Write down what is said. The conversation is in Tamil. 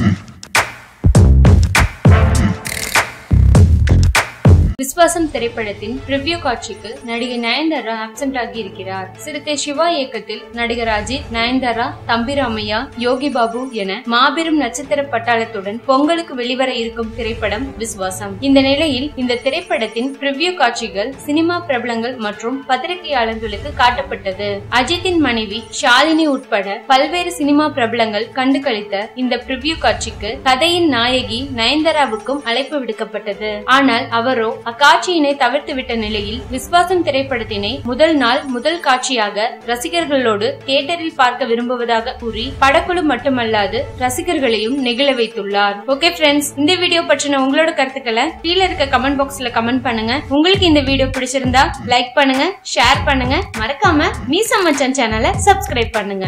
Johnson. விஸ்வாசம் திரைப்படத்தின் ரிவ்யூ காட்சிக்கு நடிகை நயன்தாரா ஆப்சென்ட் ஆகி இருக்கிறார் சிறுத்தை சிவா இயக்கத்தில் நடிகர் அஜித் நயன்தாரா தம்பிராமையா யோகி பாபு என மாபெரும் நட்சத்திர பட்டாளத்துடன் பொங்கலுக்கு வெளிவர இருக்கும் திரைப்படம் விஸ்வாசம். இந்த நிலையில் இந்த திரைப்படத்தின் ரிவ்யூ காட்சிகள் சினிமா பிரபலங்கள் மற்றும் பத்திரிகையாளர்களுக்கு காட்டப்பட்டது. அஜித்தின் மனைவி ஷாலினி உட்பட பல்வேறு சினிமா பிரபலங்கள் கண்டு களித்த இந்த பிரிவ்யூ காட்சிக்கு கதையின் நாயகி நயன்தாராவுக்கும் அழைப்பு விடுக்கப்பட்டது. ஆனால் அவரோ அக்காட்சியினை தவிர்த்துவிட்ட நிலையில் விஸ்வாசம் திரைப்படத்தினை முதல் நாள் முதல் காட்சியாக ரசிகர்களோடு தியேட்டரில் பார்க்க விரும்புவதாக கூறி படக்குழு மட்டுமல்லாது ரசிகர்களையும் நெகிழ வைத்துள்ளார். ஓகே ஃப்ரெண்ட்ஸ் இந்த வீடியோ பற்றின உங்களோட கருத்துக்களை கீழே இருக்க கமெண்ட் பாக்ஸ்ல கமெண்ட் பண்ணுங்க. உங்களுக்கு இந்த வீடியோ பிடிச்சிருந்தா லைக் பண்ணுங்க ஷேர் பண்ணுங்க. மறக்காம மீசா சேனலை சப்ஸ்கிரைப் பண்ணுங்க.